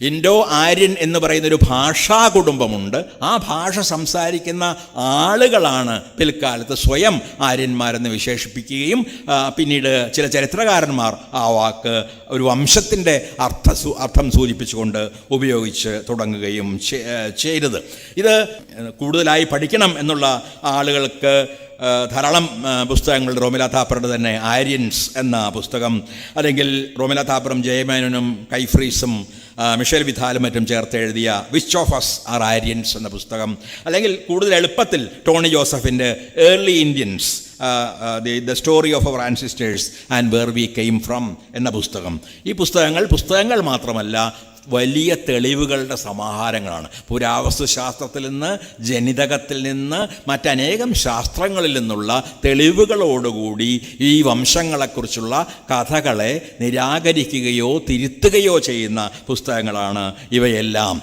Indo Aryan എന്ന് പറയുന്ന ഒരു ഭാഷാ കുടുംബമുണ്ട് ആ ഭാഷ സംസാരിക്കുന്ന ആളുകളാണ് പിൽക്കാലത്ത് സ്വയം ആര്യന്മാരെന്ന് വിശേഷിപ്പിക്കുകയും പിന്നീട് ചില ചരിത്രകാരന്മാർ ആ വാക്ക് ഒരു വംശത്തിന്റെ അർത്ഥ അർത്ഥം സൂചിപ്പിച്ചുകൊണ്ട് ഉപയോഗിച്ച് തുടങ്ങുകയും ചെയ്തത്. ഇത് കൂടുതലായി പഠിക്കണം എന്നുള്ള ആളുകൾക്ക് ധാരാളം ആ, പുസ്തകങ്ങൾ റോമില താപ്പറുടെ തന്നെ ആര്യൻസ് എന്ന പുസ്തകം അല്ലെങ്കിൽ റോമില താപ്പറും ജയമേനനും കൈഫ്രീസും മിഷേൽ വിധാലും മറ്റും ചേർത്ത് എഴുതിയ which of us are Aryans എന്ന പുസ്തകം. അല്ലെങ്കിൽ കൂടുതൽ എളുപ്പത്തിൽ ടോണി ജോസഫിന്റെ early Indians the the story of our ancestors and where we came from എന്ന പുസ്തകം. ഈ പുസ്തകങ്ങൾ പുസ്തകങ്ങൾ മാത്രമല്ല വലിയ തെളിവുകളുടെ സമാഹാരങ്ങളാണ്. പുരാവസ്തു ശാസ്ത്രത്തിൽ നിന്ന് ജനിതകത്തിൽ നിന്ന് മറ്റനേകം ശാസ്ത്രങ്ങളിൽ നിന്നുള്ള തെളിവുകളോടുകൂടി ഈ വംശങ്ങളെക്കുറിച്ചുള്ള കഥകളെ നിരാകരിക്കുകയോ തിരുത്തുകയോ ചെയ്യുന്ന പുസ്തകങ്ങളാണ് ഇവയെല്ലാം.